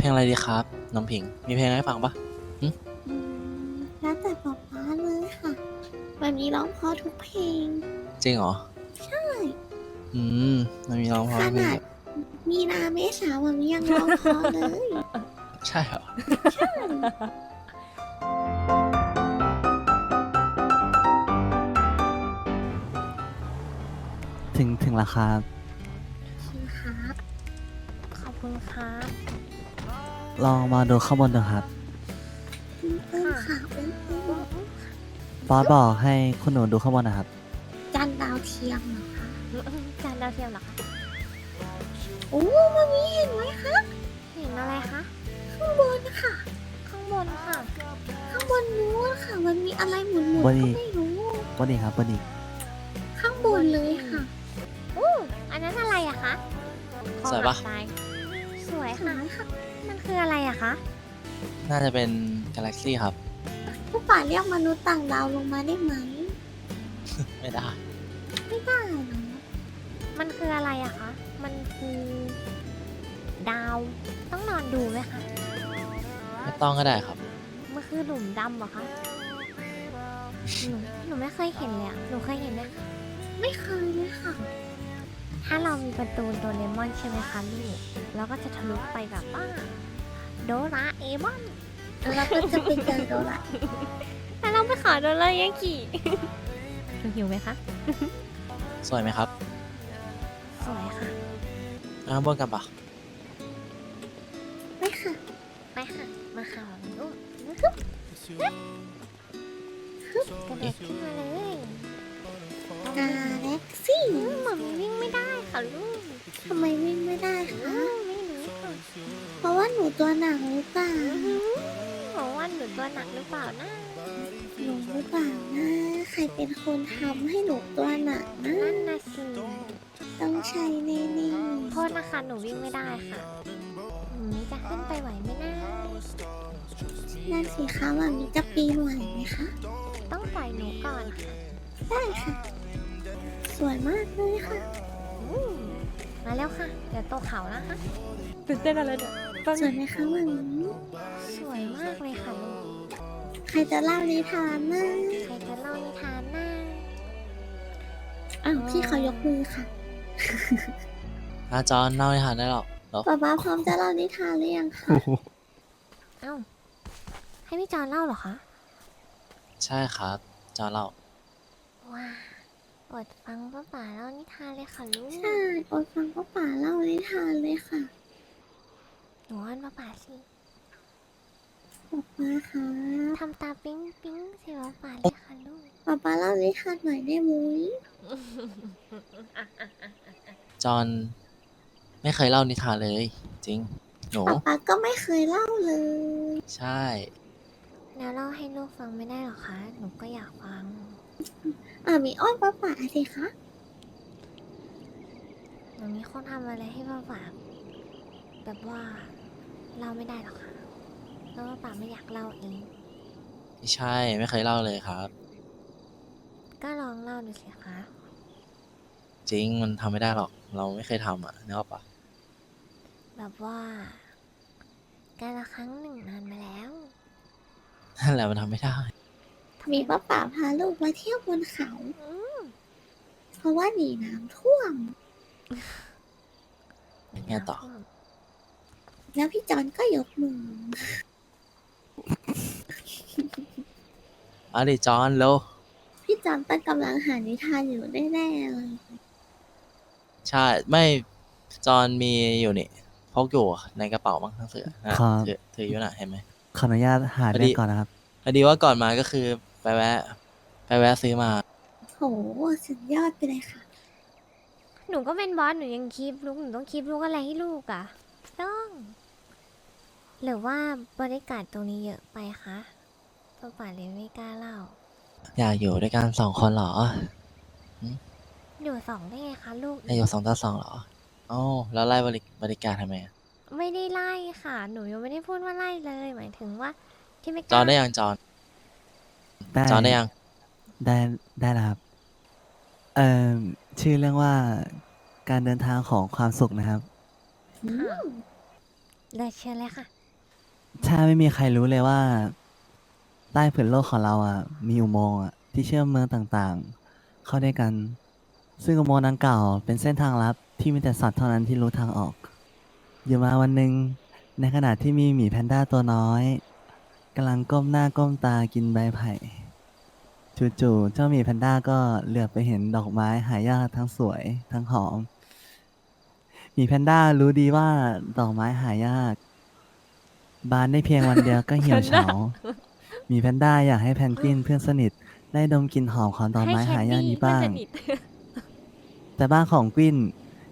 เพลงอะไรดีครับ น้องผิง มีเพลงให้ฟังปะอืมแล้วแต่ป๊าป๊าเลยค่ะแบบนี้ร้องเพราะทุกเพลง จริงเหรอ ใช่ อืมมันมีร้องเพขราะเพลนางดมีนาเมษาแบบนี้ยังร้องเพราะเลยใช่เหรอ ถึงถึงราคาครับ ขอบคุณครับ ลองมาดูข้างบนดูครับเอิ้มค่ะเอิ้มเอิ้มบอสบอกให้คุณหนูดูข้างบนนะครับจันดาวเทียมเหรอคะจานดาวเทียมเหรอคะโอ้มันมีเห็นไหมคะเห็นอะไรคะข้างบนค่ะ ข้างบนค่ะ ข้างบนนู้นค่ะ มันมีอะไรหมุนๆบก็นอีก ไม่รู้ บนอีกครับบนอีกข้างบนเลยค่ะอู้อันนั้นอะไรอะคะสวยปะของหลักทรายสวยเห็นค่ะไหมคะ มันคืออะไรอะคะน่าจะเป็นกาแล็กซี่ครับ ผู้ป่าเรียกมนุษย์ต่างดาวลงมาได้ไหม ไม่ได้ ไม่ได้เหรอมันคืออะไรอะคะ มันคือ ดาว ต้องนอนดูไหมคะ ไม่ต้องก็ได้ครับ มันคือหลุมดำเหรอคะ หนูหนูไม่เคยเห็นเลยอะหนูเคยเห็นไหมคะไม่เคยเลยค่ะ ถ้าเรามีการ์ตูนโดเรมอนใช่ไหมคะลูกเราก็จะทะลุไปแบบว่าโดราเอมอนแล้วก็จะไปเจอโดราแล้วเราไปขอโดรายากิหนูหิวไหมคะสวยไหมครับสวยค่ะข้างบนกันปะไม่ค่ะ ไปค่ะ มาค่ะลูกฮึบฮึบฮึบกระโดดขึ้นมาเลย กาแล็กซี่อืมหมอมีวิ่งไม่ได้ค่ะลูกทำไมวิ่งไม่ได้อืคะมไม่รู้ค่ะเพราะว่าหนูตัวหนักหรือเปล่าอื้อหือหมอว่าหนูตัวหนักหรือเปล่านะหนูหรือเปล่านะ ใครเป็นคนทำให้หนูตัวหนักนะนั่นนะสิต้องใช้แน่โทษนะคะหนูวิ่งไม่ได้ค่ะหนูจะขึ้นไปไหวไหมนะๆนั่นสิคะมันมีจะปีนไหวไหมคะ ต้องปล่อยหนูก่อนค่ะได้ค่ะส วยมากเลยค่ะอืมมาแล้วค่ะ เดี๋ยวโตกเขาแล้วค่ะตื่นเต้นอะไรเนี่ยสวยไหมคะมันสวยมากเลยค่ะลูกใครจะเล่านิทานนะใครจะเล่านิทานนะอ้าวพี่เขายกมือค่ะอาจอนเล่าให้ทานได้หรอกเหรอป๊าป๊าพร้อมจะเล่านิทานหรือยังคะเอ้าให้พี่จอนเล่าเหรอคะ ใช่ครับ จอนเล่าว้า อดฟังป้าป่าเล่านิทานเลยค่ะลูกใช่อดฟังป๊าป๋าเล่านิทานเลยค่ะหนูอ้อนป้าป่าสิป๊าป๊าคะทำตาปิ๊งปิ๊งใส่ป้าป่าเลยค่ะลูกป๊าป๊าเล่านิทานหน่อยได้ไหมจอนไม่เคยเล่านิทานเลย จริง หนูป๊าป๊าก็ไม่เคยเล่าเลย ใช่ แล้วเล่าให้ลูกฟังไม่ได้เหรอคะ หนูก็อยากฟัง อ่ามีอ้อนป๊าป๋าสิคะหนูมีคนทำอะไรให้ป้าป่าแบบว่าเล่าไม่ได้หรอกค่ะแล้วป้าป่าไม่อยากเล่าเอง ไม่ใช่ไม่เคยเล่าเลยครับ ก็ลองเล่าดูสิคะจริงมันทำไม่ได้หรอก เราไม่เคยทำอะนึกออกปะแบบว่าการละครั้งหนึ่งนานมาแล้วนั่นแหละมันทำไม่ได้ มีป๊าป๋าพาลูกมาเที่ยวบนเขาอืมเพราะว่าหนีน้ำท่วมไงต่อ แล้วพี่จอนก็ยกมือ เอาดิจอนเร็วพี่จอนตั้งกำลังหานิทานอยู่แน่ๆเลยใช่ไม่จอนมีอยู่นี่พกอยู่ในกระเป๋ามั้งทั้งเสือนะครับ ถือถืออยู่น่ะเห็นไหมขออนุญาตหาพอดีเรื่องก่อนนะครับ พอดีว่าก่อนมาก็คือ ไปแวะ ไปแวะซื้อมา โหสุดยอดไปเลยค่ะ หนูก็เป็นบอสหนูยังคีบลูกหนูต้องคีบลูกอะไรให้ลูกอะ ต้อง หรือว่าบริการตรงนี้เยอะไปคะป้าป่าเลยไม่กล้าเล่าอยากอยู่ด้วยกันสองคนเหรออยู่สองได้ไงคะลูก อยากอยู่สองต่อสองเหรออ๋อแล้วไล่บริบริการทำไมอะไม่ได้ไล่ค่ะ หนูยังไม่ได้พูดว่าไล่เลย หมายถึงว่าที่ไม่กจอล้านได้ยังจอน ได้จอนได้ยัง ได้ได้แล้วครับ เอ่อชื่อเรื่องว่าการเดินทางของความสุขนะครับอืค่ะมเดี๋ยวเชิญเลยค่ะ ถ้าไม่มีใครรู้เลยว่า ใต้ผืนโลกของเราอะ มีอุโมงค์อะที่เชื่อมเมืองต่างๆ เข้าด้วยกัน ซึ่งอุโมงค์ดังกล่าวเป็นเส้นทางลับที่มีแต่สัตว์เท่านั้นที่รู้ทางออก อยู่มาวันหนึ่งในขณะที่มีหมีแพนด้าตัวน้อย กำลังก้มหน้าก้มตากินใบไผ่จู่ๆเจ้าหมีแพนด้าก็เหลือบไปเห็นดอกไม้หายากทั้งสวยทั้งหอมหมีแพนด้ารู้ดีว่าดอกไม้หายาก บานได้เพียงวันเดียวก็เหี่ยวเฉามีแพนด้าอยากให้แพนกวินเพื่อนสนิท ได้ดมกลิ่นหอมของดอกไม้หายากนี้บ้าง แต่บ้านของกวิน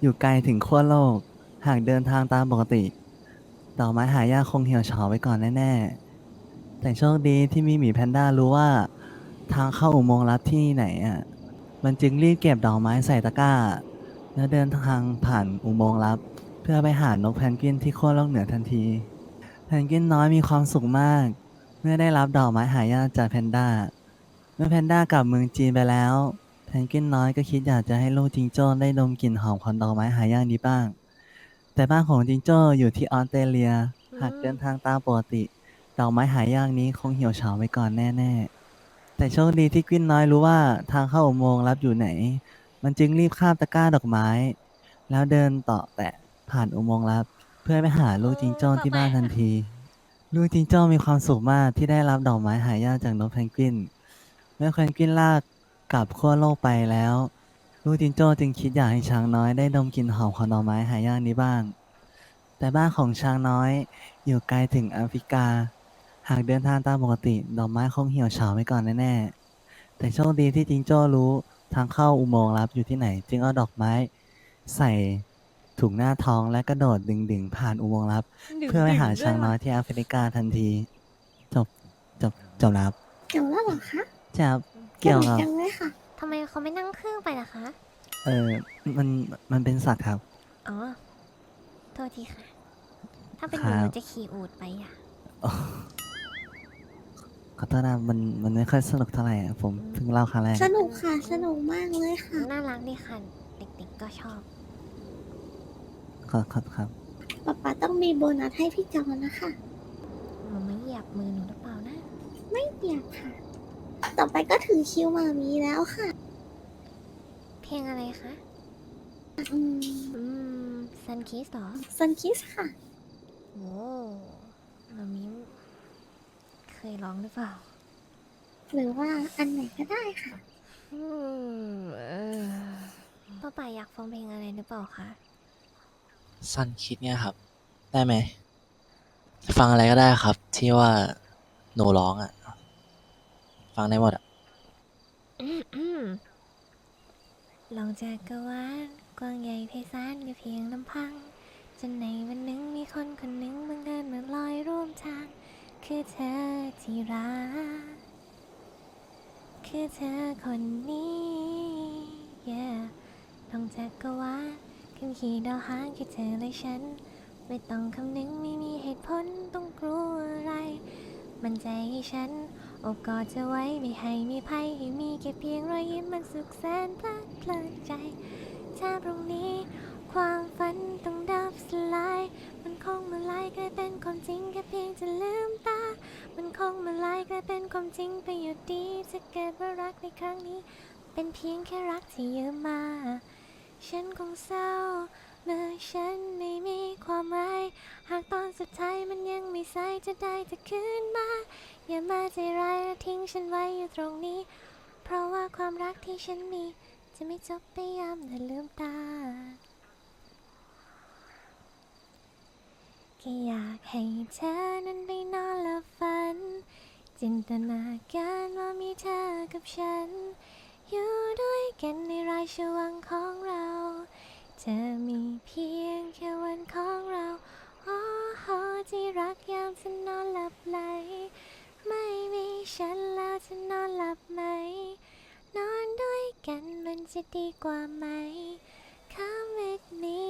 อยู่ไกลถึงขั้วโลก หากเดินทางตามปกติ ดอกไม้หายากคงเหี่ยวเฉาไว้ก่อนแน่ๆ แต่โชคดีที่มีหมีแพนด้ารู้ว่า ทางเข้าอุโมงค์ลับที่ไหนอะ มันจึงรีบเก็บดอกไม้ใส่ตะกร้า แล้วเดินทางผ่านอุโมงค์ลับ เพื่อไปหานกแพนกวินที่ขั้วโลกเหนือทันที แพนกวินน้อยมีความสุขมาก เมื่อได้รับดอกไม้หายากจากแพนด้า เมื่อแพนด้ากลับเมืองจีนไปแล้ว แพนกวินน้อยก็คิดอยากจะให้ลูกจิงโจ้ได้ดมกลิ่นหอมของดอกไม้หายากนี้บ้าง แต่บ้านของจิงโจ้อยู่ที่ออสเตรเลีย หากเดินทางตามปกติ ดอกไม้หายากนี้คงเหี่ยวเฉาไปก่อนแน่ๆ แต่โชคดีที่กวินน้อยรู้ว่าทางเข้าอุโมงค์ลับอยู่ไหน มันจึงรีบข้ามตะกร้าดอกไม้ แล้วเดินต่อแตะผ่านอุโมงค์ลับ เพื่อไปหาลูกจิงโจ้ที่บ้านทันที ลูกจิงโจ้มีความสุขมากที่ได้รับดอกไม้หายากจากนกแพนกวิน เมื่อแพนกวินลากกลับขั้วโลกไปแล้ว ลูกจิงโจ้จึงคิดอยากให้ช้างน้อยได้ดมกลิ่นหอมของดอกไม้หายากนี้บ้าง แต่บ้านของช้างน้อยอยู่ไกลถึงแอฟริกา หากเดินทางตามปกติ ดอกไม้คงเหี่ยวเฉาไว้ก่อนแน่ๆ แต่โชคดีที่จิงโจ้รู้ทางเข้าอุโมงค์ลับอยู่ที่ไหน จึงเอาดอกไม้ ใส่ถุงหน้าท้องและกระโดดดึงๆ ผ่านอุโมงค์ลับ เพื่อไปหาช้างน้อยที่แอฟริกาทันที จบจบจบแล้วครับเกี่ยวแล้วเหรอคะจะเกี่ยวสกับจังเลยค่ะทำไมเขาไม่นั่งเครื่องไปล่ะคะ เออมันมันเป็นสัตว์ครับ อ๋อ โทษทีค่ะ ถ้าเป็นหครันูบหนูจะขี่อูดไปอะข อโทษนะมันมันไม่ค่อยสนุกเท่าไหร่อะผมเพิ่งเล่าครั้งแรก สนุกค่ะ สนุกมากเลยค่ะ น่ารักดีค่ะ เด็กๆก็ชอบขอขอครับป๊าป๊าต้องมีโบนัสให้พี่จอนนะคะ หนูไม่เหยียบมือหนูหรือเปล่านะ ไม่เปียกค่ะ ต่อไปก็ถึงคิวมามีแล้วค่ะเพลงอะไรคะ อืมอืมซันคิสเหรอ ซันคิสค่ะ โอ้มามิเค ยร้องหรือเปล่า หรือว่าอันไหนก็ได้ค่ะ อืมเออป้าป่าอยากฟังเพลงอะไรหรือเปล่าคะซันคิดเนี่ยครับ ได้ไหม ฟังอะไรก็ได้ครับ ที่ว่าหนูร้องอะ ฟังได้หมดอะอืมอืมลองจากกรวาลกว้างใหญ่ไพศาลก็เพียงลำพัง จนในวันหนึ่งมีคนคนหนึ่งบังเอิญมาลอยร่วมทาง คือเธอที่รัก คือเธอคนนี้ yeah ลองจากกรวาลขึ้นขี่ดาวหางแค่เธอและฉัน ไม่ต้องคำนึงไม่มีเหตุผลต้องกลัวอะไร มันใจให้ฉันอบกอดเธอไว้ไม่ให้มีภัยให้มีแค่เพียงรอยยิ้มมันสุขแสนเพลิดเพลินใจ ถ้าตรงนี้ความฝันต้องดับส ในครั้งนี้ เป็นเพียงแค่รักที่ยืมมา ฉันคงเศร้า เมื่อฉันไม่มีความหมายหากตอนสุดท้ายมันยังไม่สายจะได้เธอคืนมา อย่ามาใจร้ายและทิ้งฉันไว้อยู่ตรงนี้ เพราะว่าความรักที่ฉันมี จะไม่จบไปยามเธอลืมตาแค่อยากให้เธอนั้นไปนอนหลับฝัน จินตนาการว่ามีเธอกับฉัน อยู่ด้วยกันในรายชวังของเรา เธอมีเพียงแค่วันของเราโอ้โหที่รักยามฉันนอนหลับไหล ไม่มีฉันแล้วจะนอนหลับไหม นอนด้วยกันมันจะดีกว่าไหม Come with me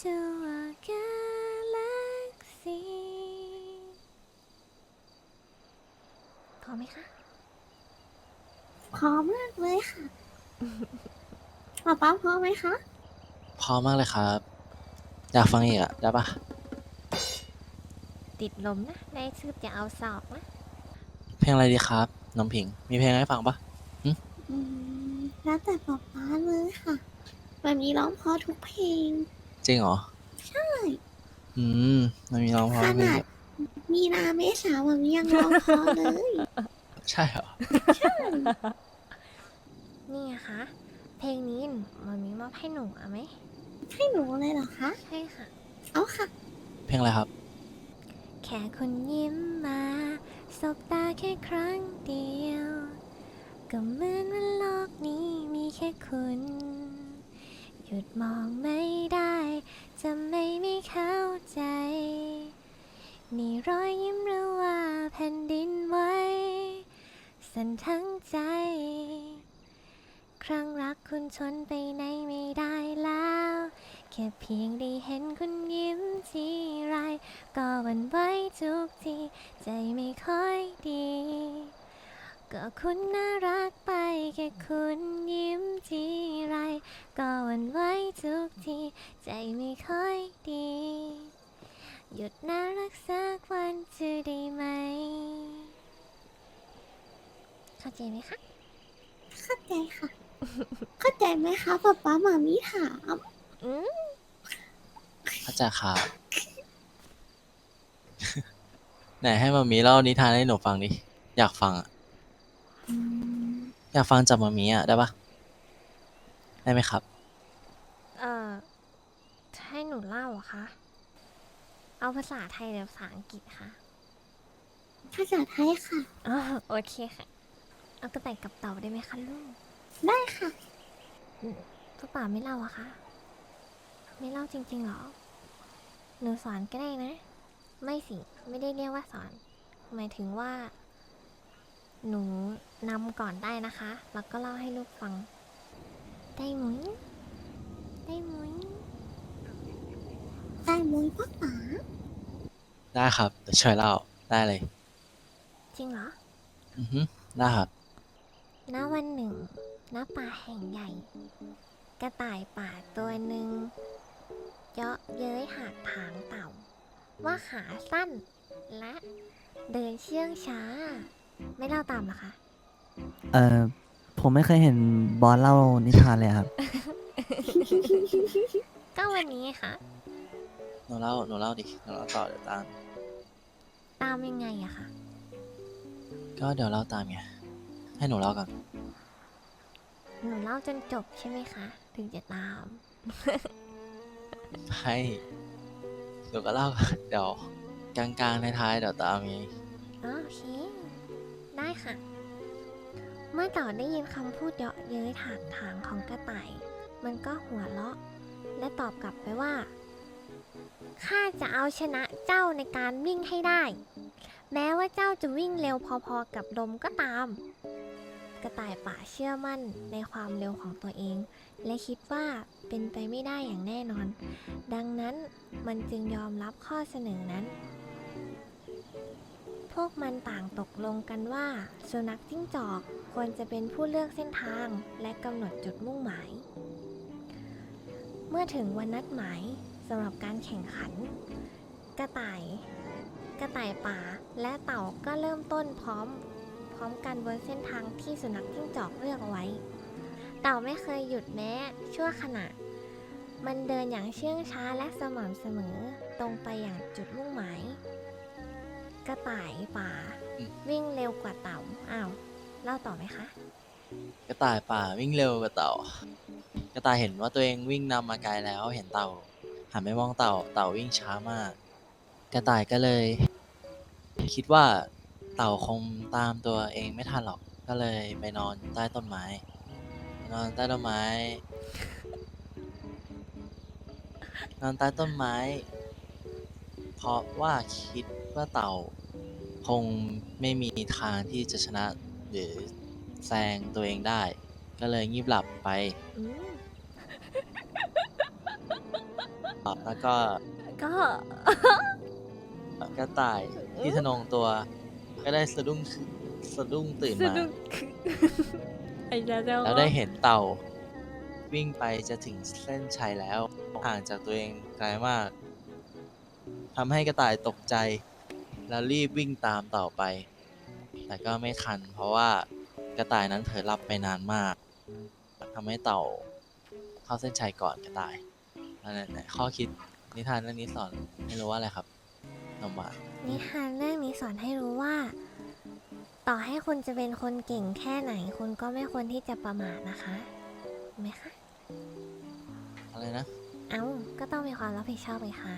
to a galaxy พ อไหมคะพร้อมมากเลยค่ะป๊าป๊าพร้อมไหมคะพอมากเลยครับ อยากฟังอีกอะได้ปะติดลมนะได้ชืบจะเอาศอกนะเพลงอะไรดีครับ น้องผิง มีเพลงให้ฟังปะอืมแล้วแต่ป๊าป๊าเลยค่ะ แบบนี้ร้องเพราะทุกเพลง จริงเหรอ ใช่ อืมมันมีร้องเพขราะเพลงนาดแบบ มีนาเมษาแบบนี้ยังร้องเพราะเลยใช่เหรอ นี่ไงคะ เพลงนี้มันมีมอบให้หนูเอาไหม ให้หนูเลยเหรอคะ ใช่ค่ะ เอาค่ะ เพลงอะไรครับ แค่คุณยิ้มมาสบตาแค่ครั้งเดียว ก็เหมือนว่าโลกนี้มีแค่คุณ หยุดมองไม่ได้ จะไม่ไม่เข้าใจ นี่รอยยิ้มหรือว่าแผ่นดินไหวสั่นทั้งใจ ครั้งรักคุณชนไปไหนไม่ได้แล้ว แค่เพียงได้เห็นคุณยิ้มทีไร ก็หวันไหวทุกที ใจไม่ค่อยดี ก็คุณน่ารักไปแค่คุณยิ้มทีไร ก็หวันไหวทุกที ใจไม่ค่อยดี หยุดน่ารักสักวันจะได้ไหม เข้าใจไหมคะ เข้าใจค่ะ เข้าใจไหมคะป๊าป๊าหมามีถามอืมเข้าใจครับ ไหนให้มามีเล่านิทานให้หนูฟังดิ อยากฟังอะอืมอยากฟังจากมามีอะได้ปะได้ไหมครับ เอ่อให้หนูเล่าเหรอะคะ เอาภาษาไทยหรือภาษาอังกฤษคะภาษาไทยค่ะ อ๋อโอเคค่ะ เอากระต่ายกับเต่าได้ไหมคะลูกได้ค่ะป้าป่าไม่เล่าอะคะ ไม่เล่าจริงๆเหรอ หนูสอนก็ได้นะ ไม่สิ ไม่ได้เรียกว่าสอน หมายถึงว่า หนูนำก่อนได้นะคะ แล้วก็เล่าให้ลูกฟัง ได้หมุยได้หมุย ได้มุ้ยป๊าป๊าได้ครับเดี๋ยวช่วยเล่าได้เลย จริงเหรอ อือฮึได้ครับ ณวันหนึ่ง ณ ป่าแห่งใหญ่ กระต่ายป่าตัวหนึ่งเยาะเย้ยหากถางเต่า ว่าขาสั้น และเดินเชื่องช้า ไม่เล่าตามเหรอคะ เออผมไม่เคยเห็นบอสเล่านิทานเลยครับ ก็วันนี้ไงค่ะ หนูเล่าหนูเล่าดิหนูเล่าต่อเดี๋ยวตาม ตามยังไงอะคะก็เดี๋ยวเล่าตามไง ให้หนูเล่าก่อน หนูเล่าจนจบใช่ไหมคะ ถึงจะตาม ให้หนูก็เล่าก่อนเดี๋ยวกลางๆท้ายๆเดี๋ยวตามไงอ๋อโอเค ได้ค่ะ เมื่อเต่าได้ยินคำพูดเยาะเย้ยถากถางของกระต่าย มันก็หัวเราะ และตอบกลับไปว่า ข้าจะเอาชนะเจ้าในการวิ่งให้ได้ แม้ว่าเจ้าจะวิ่งเร็วพอๆกับลมก็ตาม กระต่ายป่าเชื่อมั่นในความเร็วของตัวเอง และคิดว่าเป็นไปไม่ได้อย่างแน่นอน ดังนั้นมันจึงยอมรับข้อเสนอนั้น พวกมันต่างตกลงกันว่า สุนัขจิ้งจอกควรจะเป็นผู้เลือกเส้นทางและกำหนดจุดมุ่งหมาย เมื่อถึงวันนัดหมาย สำหรับการแข่งขัน กระต่าย กระต่ายป่าและเต่าก็เริ่มต้นพร้อม พร้อมกันบนเส้นทางที่สุนัขจิ้งจอกเลือกไว้ เต่าไม่เคยหยุดแม้ชั่วขณะ มันเดินอย่างเชื่องช้าและสม่ำเสมอตรงไปอย่างจุดมุ่งหมาย กระต่ายป่า วิ่งเร็วกว่าเต่าอ้าวเล่าต่อไหมคะ กระต่ายป่าวิ่งเร็วกว่าเต่า กระต่ายเห็นว่าตัวเองวิ่งนำมาไกลแล้วเห็นเต่า หันไปมองเต่า เต่าวิ่งช้ามาก กระต่ายก็เลย คิดว่าเต่าคงตามตัวเองไม่ทันหรอก ก็เลยไปนอนใต้ต้นไม้ นอนใต้ต้นไม้ นอนใต้ต้นไม้ เพราะว่าคิดว่าเต่า คงไม่มีทางที่จะชนะหรือแซงตัวเองได้ ก็เลยงีบหลับไป อืม แล้วก็ก็ กระต่ายที่ทะนงตัว ก็ได้สะดุ้งสะดุ้งตื่นมาไอ้เจ้าเจ้าแล้วได้เห็นเต่า วิ่งไปจะถึงเส้นชัยแล้วห่างจากตัวเองไกลมากทำให้กระต่ายตกใจ แล้วรีบวิ่งตามเต่าไป แต่ก็ไม่ทัน เพราะว่ากระต่ายนั้นเผลอหลับไปนานมากทำให้เต่าเข้าเส้นชัยก่อนกระต่าย นั่นแหละข้อคิดนิทานเรื่องนี้สอนให้รู้ว่าอะไรครับนมหวานนิทานเรื่องนี้สอนให้รู้ว่า ต่อให้คุณจะเป็นคนเก่งแค่ไหน คุณก็ไม่ควรที่จะประมาทนะคะเห็นไหมคะ อะไรนะเอ้า ก็ต้องมีความรับผิดชอบไปคะ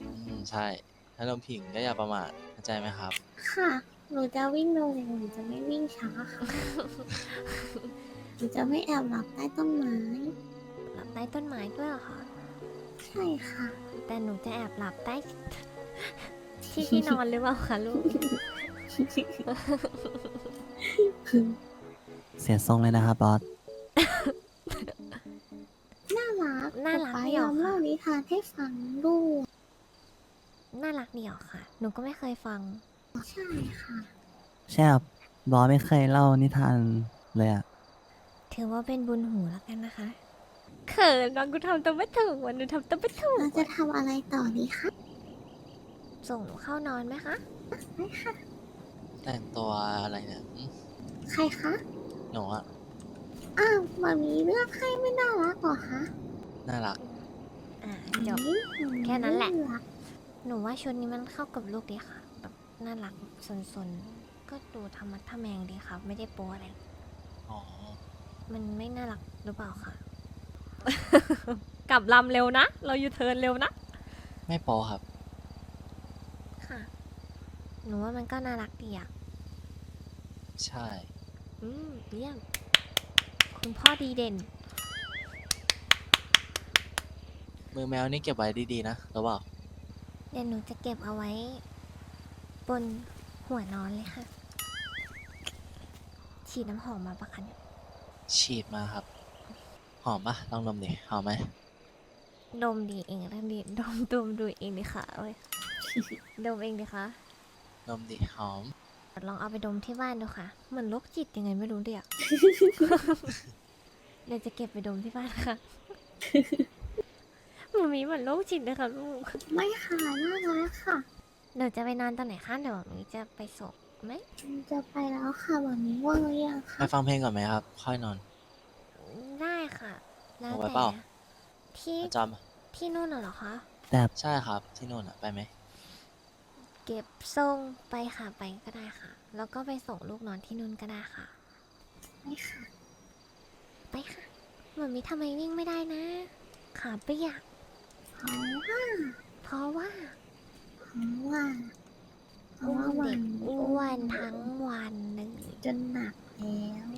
อืมใช่ถ้าลมผิงก็อย่าประมาทเข้าใจไหมครับ ค่ะ หนูจะวิ่งเร็วแต่หนูจะไม่วิ่งช้าค่ะ หนูจะไม่แอบหลับใต้ต้นไม้ หลับใต้ต้นไม้ด้วยเหรอคะ ใช่ค่ะ แต่หนูจะแอบหลับใต้ ที่ที่นอนหรือเปล่าคะลูก เสียทรงเลยนะครับบอส น่ารักน่ารักป๊าเดี่ยยวอมค่ะ เล่านิทานให้ฟังด้วยน่ารักเดียวค่ะ หนูก็ไม่เคยฟัง ใช่ค่ะ ใช่ครับบอสไม่เคยเล่านิทานเลยอะถือว่าเป็นบุญหูแล้วกันนะคะ เขินน้องกูทำตัวไม่ถูกวันหนูทำตัวไม่ถูกเราจะทำอะไรต่อดีคะส่งหนูเข้านอนไหมคะไม่ค่ะ แต่งตัวอะไรเนี่ยอืมใครคะ หนูอะอ้าวมามีเลือกให้ไม่น่ารักเหรอคะน่ารัก อ่าจบ อืมแค่นั้นแหละารักหนูว่าชุดนี้มันเข้ากับลูกดีค่ะแบบน่ารักสนๆ ก็ดูธรรมะทะแมงดีค่ะ ไม่ได้โป๊อะไร อ๋อ มันไม่น่ารักหรือเปล่าคะ กลับลำเร็วนะ เรายูเทิร์นเร็วนะ ไม่โปอครับ ค่ะ หนูว่ามันก็น่ารักดีอะ ใช่ อืมเยี่ยม คุณพ่อดีเด่น มือแมวนี่เก็บไว้ดีๆนะรู้เปล่าเดี๋ยวหนูจะเก็บเอาไว้ บนหัวนอนเลยค่ะ ฉีดน้ำหอมมาปะคะเนี่ยฉีดมาครับ หอมปะลองดมดิหอมไหมดมดีเองแล้วดีดมดมดูเองดิค่ะเว้ย ดมเองดิคะดมดิหอม ลองเอาไปดมที่บ้านดูค่ะเหมือนโรคจิตยังไงไม่รู้เดียเดี๋ยวจะเก็บไปดมที่บ้านค่ะหมูมีเหมือนโรคจิตเลยค่ะลูกไม่ค่ะน่ารักค่ะเดี๋ยวจะไปนอนตอนไหนคะเดี๋ยวหมีจะไปส่งไหมจะไปแล้วค่ะวันนี้ว่างหรือยังไปคะฟังเพลงก่อนไหมครับ ค่อยนอน ได้ค่ะ แล้วเอาไว้แต่เปล่า ที่จอมที่นู่นน่ะเหรอคะแต่ใช่ครับที่นู่นอะไปไหมเก็บส่งไปค่ะไปก็ได้ค่ะ แล้วก็ไปส่งลูกนอนที่นู่นก็ได้ค่ะไม่ค่ะ ไปค่ะหมันมีทำไมวิ่งไม่ได้นะ ขาเปียกเพราะว่าเพราะว่าเพราะว่า เพราะอ้วว่านวัเด็นกนี้อ้วนทั้งวันเลยจนหนักแล้ว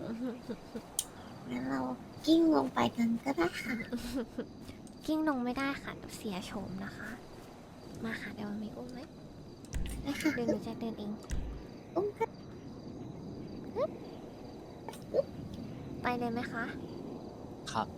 งั้นเรากิ้งลงไปกันก็ได้ค่ะ กิ้งลงไม่ได้ค่ะเดี๋ยวเสียโฉมนะคะ มาค่ะเดี๋ยวมันมีอุ้มไหมได้ค่ะเดี๋ยวหนูจะเดินเอง อุ้มกันไปเลยไหมคะ ครับ